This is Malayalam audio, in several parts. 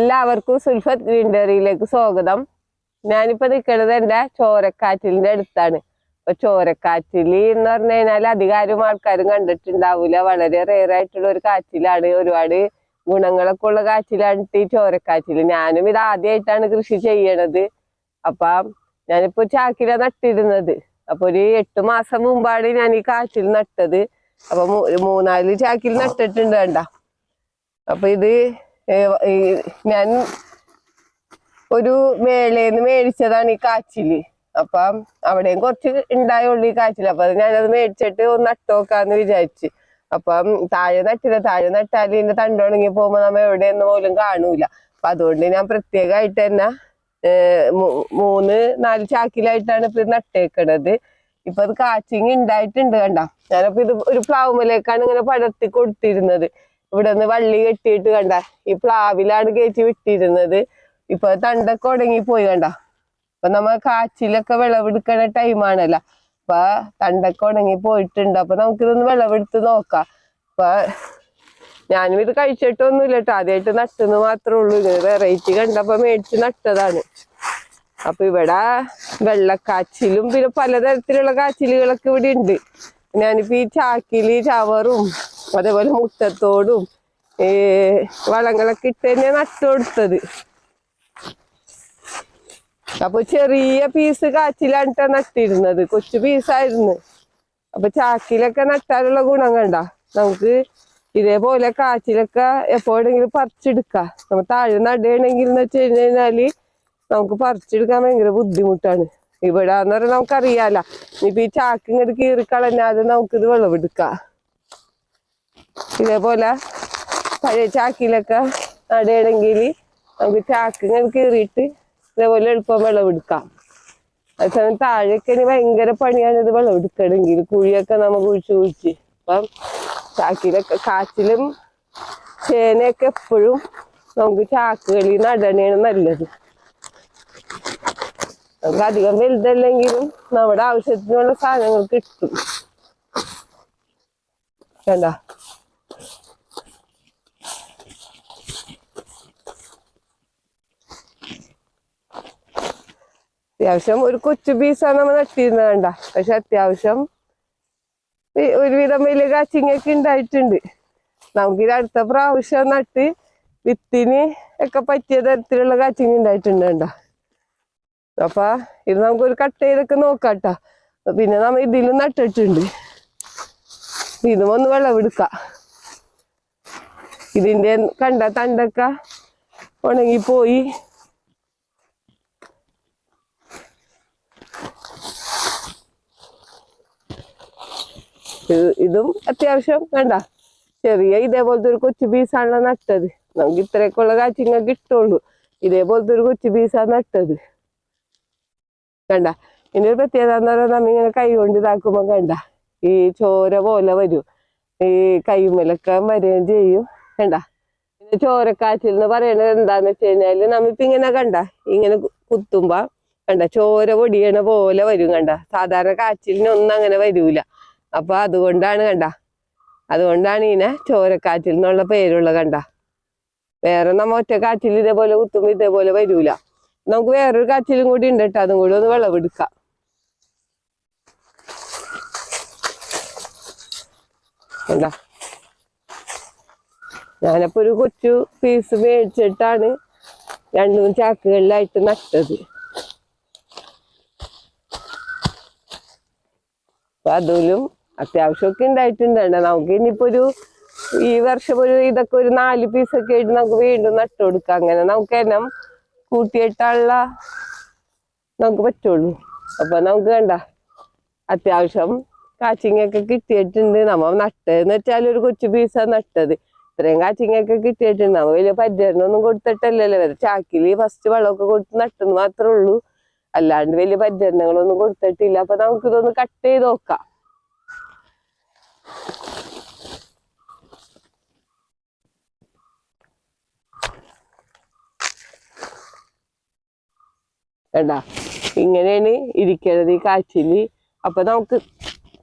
എല്ലാവർക്കും സുൽഫത്ത് ഗ്രീൻഡറിയിലേക്ക് സ്വാഗതം. ഞാനിപ്പോ നിൽക്കുന്നത് എന്റെ ചോരക്കാറ്റിലിന്റെ അടുത്താണ്. അപ്പൊ ചോരക്കാറ്റിൽ എന്ന് പറഞ്ഞു കഴിഞ്ഞാൽ അധികാരവും ആൾക്കാരും കണ്ടിട്ടുണ്ടാവൂല. വളരെ റെയർ ആയിട്ടുള്ള ഒരു കാറ്റിലാണ്. ഒരുപാട് ഗുണങ്ങളൊക്കെ ഉള്ള കാറ്റിലാണ് ഈ ചോരക്കാറ്റിൽ. ഞാനും ഇത് ആദ്യമായിട്ടാണ് കൃഷി ചെയ്യണത്. അപ്പൊ ഞാനിപ്പോ ചാക്കില നട്ടിരുന്നത് അപ്പൊ ഒരു എട്ട് മാസം മുമ്പാണ് ഞാൻ ഈ കാറ്റിൽ നട്ടത്. അപ്പൊ മൂന്നാൽ ചാക്കിൽ നട്ടിട്ടുണ്ട് കണ്ട. അപ്പൊ ഇത് ഞാൻ ഒരു മേളേന്ന് മേടിച്ചതാണ് ഈ കാച്ചിൽ. അപ്പം അവിടെയും കുറച്ച് ഉണ്ടായുള്ളൂ ഈ കാച്ചിൽ. അപ്പൊ ഞാനത് മേടിച്ചിട്ട് ഒന്ന് നട്ടോക്കാന്ന് വിചാരിച്ച്. അപ്പം താഴെ നട്ടില്ല. താഴെ നട്ടാൽ ഇതിന്റെ തണ്ടുണങ്ങി പോകുമ്പോ നമ്മ എവിടെയെന്ന് പോലും കാണൂല. അപ്പൊ അതുകൊണ്ട് ഞാൻ പ്രത്യേകമായിട്ട് തന്നെ മൂന്ന് നാല് ചാക്കിലായിട്ടാണ് ഇപ്പൊ നട്ടേക്കണത്. ഇപ്പൊ അത് കാച്ചിങ് ഉണ്ടായിട്ടുണ്ട് കണ്ട? ഞാനപ്പോ ഇത് ഒരു പ്ലാവുമലേക്കാണ് ഇങ്ങനെ പടർത്തി കൊടുത്തിരുന്നത്. ഇവിടെ നിന്ന് വള്ളി കെട്ടിയിട്ട് കണ്ട. ഈ പ്ലാവിലാണ് കയറ്റി വിട്ടിരുന്നത്. ഇപ്പൊ തണ്ടൊക്കെ ഉടങ്ങി പോയി കണ്ട. അപ്പൊ നമ്മ കാച്ചിലൊക്കെ വിളവെടുക്കണ ടൈമാണല്ലോ അപ്പൊ തണ്ടൊക്കെ ഉണങ്ങി പോയിട്ടുണ്ട്. അപ്പൊ നമുക്കിതൊന്ന് വിളവെടുത്ത് നോക്കാം. അപ്പൊ ഞാനും ഇത് കഴിച്ചിട്ടൊന്നുമില്ല കേട്ടോ ആദ്യമായിട്ട് നട്ടെന്ന് മാത്രമേ ഉള്ളൂ. ഇത് വെറൈറ്റി കണ്ടപ്പോ മേടിച്ച് നട്ടതാണ്. അപ്പൊ ഇവിടെ വെള്ളക്കാച്ചിലും പിന്നെ പലതരത്തിലുള്ള കാച്ചിലുകളൊക്കെ ഇവിടെ ഉണ്ട്. ഞാനിപ്പോ ഈ ചാക്കിൽ ചവറും അതേപോലെ മുട്ടത്തോടും വളങ്ങളൊക്കെ ഇട്ട് തന്നെ നട്ടു കൊടുത്തത് അപ്പൊ ചെറിയ പീസ് കാച്ചിലാണ് ട്ടോ നട്ടിരുന്നത്. കൊച്ചു പീസായിരുന്നു അപ്പൊ ചാക്കിലൊക്കെ നട്ടാലുള്ള ഗുണം കണ്ട? നമുക്ക് ഇതേപോലെ കാച്ചിലൊക്കെ എപ്പോഴെങ്കിലും പറിച്ചെടുക്കാം. നമ്മ താഴെ നടുകയാണെങ്കിൽ എന്ന് വെച്ച് കഴിഞ്ഞാൽ നമുക്ക് പറിച്ചെടുക്കാൻ ഭയങ്കര ബുദ്ധിമുട്ടാണ്. ഇവിടെ എന്ന് പറഞ്ഞാൽ നമുക്കറിയാല ഇനിയിപ്പൊ ഈ ചാക്ക് ഇങ്ങോട്ട് കീറിക്കളഞ്ഞാൽ നമുക്കിത് വിളവെടുക്കാം. ഇതേപോലെ പഴയ ചാക്കിലൊക്കെ നടുകയാണെങ്കിൽ നമുക്ക് ചാക്ക് ഇങ്ങനെ കീറിയിട്ട് ഇതേപോലെ എളുപ്പം വിളവെടുക്കാം അതേസമയം താഴേക്ക് ഇനി ഭയങ്കര പണിയാണ് ഇത് വിളവെടുക്കണമെങ്കിൽ കുഴിയൊക്കെ നമ്മൾ കുഴിച്ച് കുഴിച്ച്. അപ്പം ചാക്കിലൊക്കെ കാച്ചിലും ചേനയൊക്കെ എപ്പോഴും നമുക്ക് ചാക്കുകളിൽ നടണയാണ് നല്ലത്. നമുക്ക് അധികം വലുതല്ലെങ്കിലും നമ്മുടെ ആവശ്യത്തിനുള്ള സാധനങ്ങൾ കിട്ടും. വേണ്ട അത്യാവശ്യം ഒരു കൊച്ചു പീസാണ് നമ്മൾ നട്ടിരുന്നത് വേണ്ട പക്ഷെ അത്യാവശ്യം ഒരുവിധം വലിയ കാച്ചിങ്ങൊക്കെ ഉണ്ടായിട്ടുണ്ട്. നമുക്കിത് അടുത്ത പ്രാവശ്യം നട്ട് വിത്തിന് ഒക്കെ പറ്റിയ തരത്തിലുള്ള കാച്ചിങ് ഉണ്ടായിട്ടുണ്ട് അപ്പൊ ഇത് നമുക്കൊരു കട്ട് ചെയ്തൊക്കെ നോക്കാട്ട പിന്നെ നമ്മ ഇതിലും നട്ടിട്ടുണ്ട്. ഇതും ഒന്ന് വിളവെടുക്കാം. ഇതിന്റെ കണ്ട തണ്ടൊക്കെ ഉണങ്ങിപ്പോയി. ഇത് അത്യാവശ്യം വേണ്ട. ചെറിയ ഇതേപോലത്തെ ഒരു കൊച്ചു പീസാണല്ലോ നട്ടത്. നമുക്ക് ഇത്രയൊക്കെയുള്ള കാച്ചിങ്ങ കിട്ടുള്ളൂ. ഇതേപോലത്തെ ഒരു കൊച്ചു പീസാണ് നട്ടത്. കണ്ട? ഇനി ഒരു പ്രത്യേകത എന്ന് പറയുന്നത് നമ്മ ഇങ്ങനെ കൈ കൊണ്ട് ഇതാക്കുമ്പോ കണ്ട? ഈ ചോര പോലെ വരും. ഈ കൈമലൊക്കെ വരികയും ചെയ്യും. കണ്ട? പിന്നെ ചോരക്കാച്ചിൽ എന്ന് പറയുന്നത് എന്താന്ന് വെച്ച് കഴിഞ്ഞാൽ നമ്മിപ്പോ ഇങ്ങനെ കണ്ട? ഇങ്ങനെ കുത്തുമ്പോ കണ്ട? ചോര പൊടിയണ പോലെ വരും കണ്ട? സാധാരണ കാച്ചിലിനൊന്നും അങ്ങനെ വരൂല. അപ്പൊ അതുകൊണ്ടാണ് കണ്ട. അതുകൊണ്ടാണ് ഇതിനെ ചോരക്കാറ്റിൽ എന്നുള്ള പേരുള്ള കണ്ട. വേറെ നമ്മ ഒറ്റ കാറ്റിൽ ഇതേപോലെ കുത്തുമ്പോ ഇതേപോലെ വരൂല. നമുക്ക് വേറൊരു കാറ്റിലും കൂടി ഉണ്ട് കേട്ടോ. അതും കൂടി ഒന്ന് വിളവെടുക്കാം. ഞാനപ്പോ ഒരു കൊച്ചു പീസ് മേടിച്ചിട്ടാണ് രണ്ടു മൂന്ന് ചാക്കുകളിലായിട്ട് നട്ടത്. അതിലും അത്യാവശ്യമൊക്കെ ഉണ്ടായിട്ടുണ്ട്. നമുക്ക് ഇനിയിപ്പോ ഒരു ഈ വർഷം ഒരു ഇതൊക്കെ ഒരു നാല് പീസൊക്കെ ആയിട്ട് നമുക്ക് വീണ്ടും നട്ടു കൊടുക്കാം അങ്ങനെ നമുക്ക് എന്നും കൂട്ടിയിട്ടുള്ള നമുക്ക് പറ്റുള്ളൂ. അപ്പൊ നമുക്ക് വേണ്ട അത്യാവശ്യം കാച്ചിങ്ങൊക്കെ കിട്ടിയിട്ടുണ്ട്. നമ്മ നട്ടതെന്ന് വെച്ചാൽ ഒരു കൊച്ചു പീസാണ് നട്ടത്. ഇത്രയും കാച്ചിങ്ങൊക്കെ കിട്ടിയിട്ടുണ്ട്. നമ്മ വലിയ പരിചരണമൊന്നും കൊടുത്തിട്ടല്ലല്ലോ. വരെ ചാക്കിൽ ഫസ്റ്റ് വെള്ളമൊക്കെ കൊടുത്ത് നട്ടെന്ന് മാത്രമേ ഉള്ളൂ. അല്ലാണ്ട് വലിയ പരിചരണങ്ങളൊന്നും കൊടുത്തിട്ടില്ല. അപ്പൊ നമുക്കിതൊന്ന് കട്ട് ചെയ്ത് നോക്കാം. കണ്ടാ? ഇങ്ങനെയാണ് ഇരിക്കണത് ഈ കാച്ചിൽ അപ്പൊ നമുക്ക്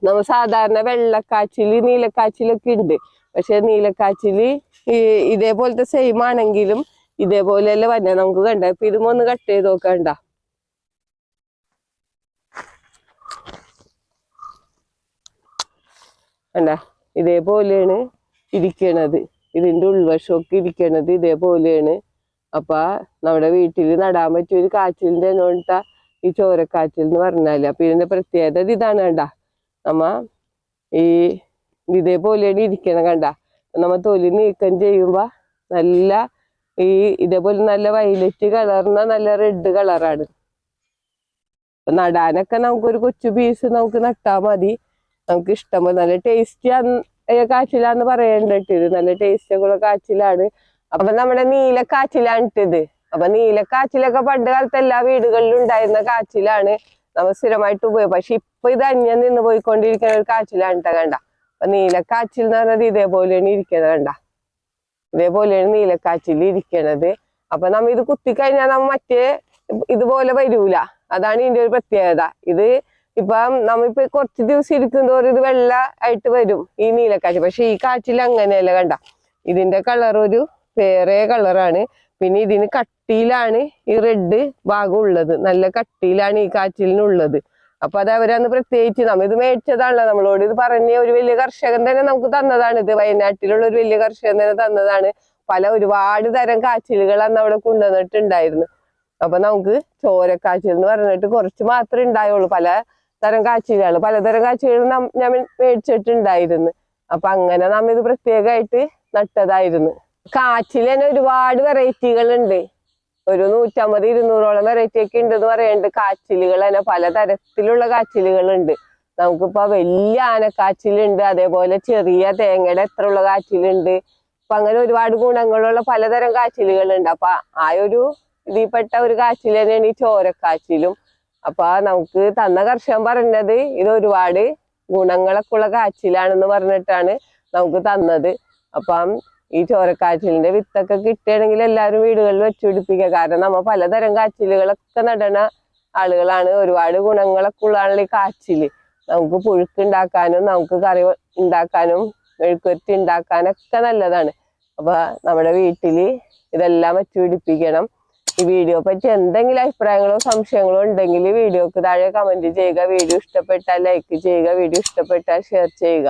നമ്മ സാധാരണ വെള്ളക്കാച്ചിൽ നീലക്കാച്ചിലൊക്കെ ഉണ്ട് പക്ഷെ നീലക്കാച്ചിൽ ഇതേപോലത്തെ സെയിം ആണെങ്കിലും ഇതേപോലെയല്ല വന്നെ നമുക്ക് കണ്ട? ഇപ്പൊ ഇതും ഒന്ന് കട്ട് ചെയ്ത് നോക്കണ്ട കണ്ട? ഇതേപോലെയാണ് ഇരിക്കണത്. ഇതിന്റെ ഉൾവശമൊക്കെ ഇരിക്കണത് ഇതേപോലെയാണ്. അപ്പൊ നമ്മുടെ വീട്ടിൽ നടാൻ പറ്റിയ ഒരു കാച്ചിലിന്റെ നോട്ട ഈ ചോരക്കാച്ചിൽ എന്ന് പറഞ്ഞാൽ. അപ്പൊ ഇതിന്റെ പ്രത്യേകത ഇതാണ് കണ്ട. നമ്മ ഈ ഇതേപോലെയാണ് ഇരിക്കണം കണ്ട. നമ്മ തൊലി നീക്കം ചെയ്യുമ്പോ നല്ല ഈ ഇതേപോലെ നല്ല വയലറ്റ് കളറിന നല്ല റെഡ് കളറാണ് നടാനൊക്കെ നമുക്കൊരു കൊച്ചു പീസ് നമുക്ക് നട്ടാ മതി. നമുക്ക് ഇഷ്ടം പോലെ നല്ല ടേസ്റ്റി കാച്ചിലാന്ന് പറയണ്ടിട്ട് നല്ല ടേസ്റ്റ് ഒക്കെ ഉള്ള കാച്ചിലാണ് അപ്പൊ നമ്മുടെ നീല കാച്ചിലാണ് ഇട്ടത് അപ്പൊ നീല പണ്ട് കാലത്ത് എല്ലാ വീടുകളിലും ഉണ്ടായിരുന്ന കാറ്റിലാണ് നമ്മൾ സ്ഥിരമായിട്ട് ഉപയോഗം പക്ഷെ ഇപ്പൊ ഇത് അന്യം നിന്ന് പോയിക്കൊണ്ടിരിക്കുന്ന ഒരു കാച്ചിലാണ് ട്ടോ കണ്ട. അപ്പൊ നീലക്കാച്ചിൽ എന്ന് പറഞ്ഞത് ഇതേപോലെയാണ് ഇരിക്കുന്നത് കണ്ട. ഇതേപോലെയാണ് നീലക്കാച്ചിൽ ഇരിക്കണത്. അപ്പൊ നമ്മ ഇത് കുത്തിക്കഴിഞ്ഞാൽ നമ്മ മറ്റേ ഇതുപോലെ വരൂല. അതാണ് ഇതിന്റെ ഒരു പ്രത്യേകത. ഇത് ഇപ്പം നമ്മിപ്പോ കുറച്ച് ദിവസം ഇരിക്കും തോറും ഇത് വെള്ള ആയിട്ട് വരും ഈ നീലക്കാച്ചിൽ പക്ഷെ ഈ കാറ്റിൽ അങ്ങനെയല്ല കണ്ട. ഇതിന്റെ കളർ ഒരു വേറെ കളറാണ്. പിന്നെ ഇതിന് കട്ടിയിലാണ് ഈ റെഡ് ഭാഗം ഉള്ളത്. നല്ല കട്ടിയിലാണ് ഈ കാറ്റിലിനുള്ളത് അപ്പൊ അത് അവരന്ന് പ്രത്യേകിച്ച് നമ്മ ഇത് മേടിച്ചതാണല്ലോ. നമ്മളോട് ഇത് പറഞ്ഞ ഒരു വലിയ കർഷകൻ തന്നെ നമുക്ക് തന്നതാണ് ഇത്. വയനാട്ടിലുള്ള ഒരു വലിയ കർഷകൻ തന്നെ തന്നതാണ്. പല ഒരുപാട് തരം കാച്ചിലുകൾ അന്ന് അവിടെ കൊണ്ടുവന്നിട്ടുണ്ടായിരുന്നു. അപ്പൊ നമുക്ക് ചോരക്കാച്ചിൽ എന്ന് പറഞ്ഞിട്ട് കുറച്ച് മാത്രമേ ഉണ്ടായുള്ളൂ. പല തരം കാച്ചിലുകൾ. പലതരം കാച്ചിലുകൾ ഞാൻ മേടിച്ചിട്ടുണ്ടായിരുന്നു. അപ്പൊ അങ്ങനെ നമ്മ ഇത് പ്രത്യേകമായിട്ട് നട്ടതായിരുന്നു. കാച്ചിൽ തന്നെ ഒരുപാട് വെറൈറ്റികൾ ഉണ്ട് ഒരു നൂറ്റമ്പത് ഇരുന്നൂറോളം വെറൈറ്റി ഒക്കെ ഉണ്ടെന്ന് പറയുന്നുണ്ട് കാച്ചിലുകൾ തന്നെ പലതരത്തിലുള്ള കാച്ചിലുകളുണ്ട്. നമുക്കിപ്പോ വലിയ ആനക്കാച്ചിലുണ്ട് അതേപോലെ ചെറിയ തേങ്ങയുടെ എത്ര ഉള്ള കാച്ചിലുണ്ട്. അപ്പൊ അങ്ങനെ ഒരുപാട് ഗുണങ്ങളുള്ള പലതരം കാച്ചിലുകളുണ്ട്. അപ്പൊ ആ ഒരു ഇതിൽപ്പെട്ട ഒരു കാച്ചിൽ തന്നെയാണ് ഈ ചോരക്കാച്ചിലും. അപ്പൊ നമുക്ക് തന്ന കർഷകൻ പറഞ്ഞത് ഇത് ഒരുപാട് ഗുണങ്ങളൊക്കെ ഉള്ള കാച്ചിലാണെന്ന് പറഞ്ഞിട്ടാണ് നമുക്ക് തന്നത്. അപ്പം ഈ ചോരക്കാച്ചിലിന്റെ വിത്തൊക്കെ കിട്ടുകയാണെങ്കിൽ എല്ലാവരും വീടുകളിൽ വെച്ച് പിടിപ്പിക്കുക. കാരണം നമ്മ പലതരം കാച്ചിലുകളൊക്കെ നടണ ആളുകളാണ്. ഒരുപാട് ഗുണങ്ങളൊക്കെ ഉള്ളതാണല്ലോ ഈ കാച്ചിൽ. നമുക്ക് പുഴുക്ക് ഉണ്ടാക്കാനും നമുക്ക് കറി ഉണ്ടാക്കാനും മെഴുക്കുരുത്തി ഉണ്ടാക്കാനൊക്കെ നല്ലതാണ്. അപ്പൊ നമ്മുടെ വീട്ടിൽ ഇതെല്ലാം വെച്ച് പിടിപ്പിക്കണം. ഈ വീഡിയോ പറ്റി എന്തെങ്കിലും അഭിപ്രായങ്ങളോ സംശയങ്ങളോ ഉണ്ടെങ്കിൽ വീഡിയോക്ക് താഴെ കമന്റ് ചെയ്യുക. വീഡിയോ ഇഷ്ടപ്പെട്ടാൽ ലൈക്ക് ചെയ്യുക. വീഡിയോ ഇഷ്ടപ്പെട്ടാൽ ഷെയർ ചെയ്യുക.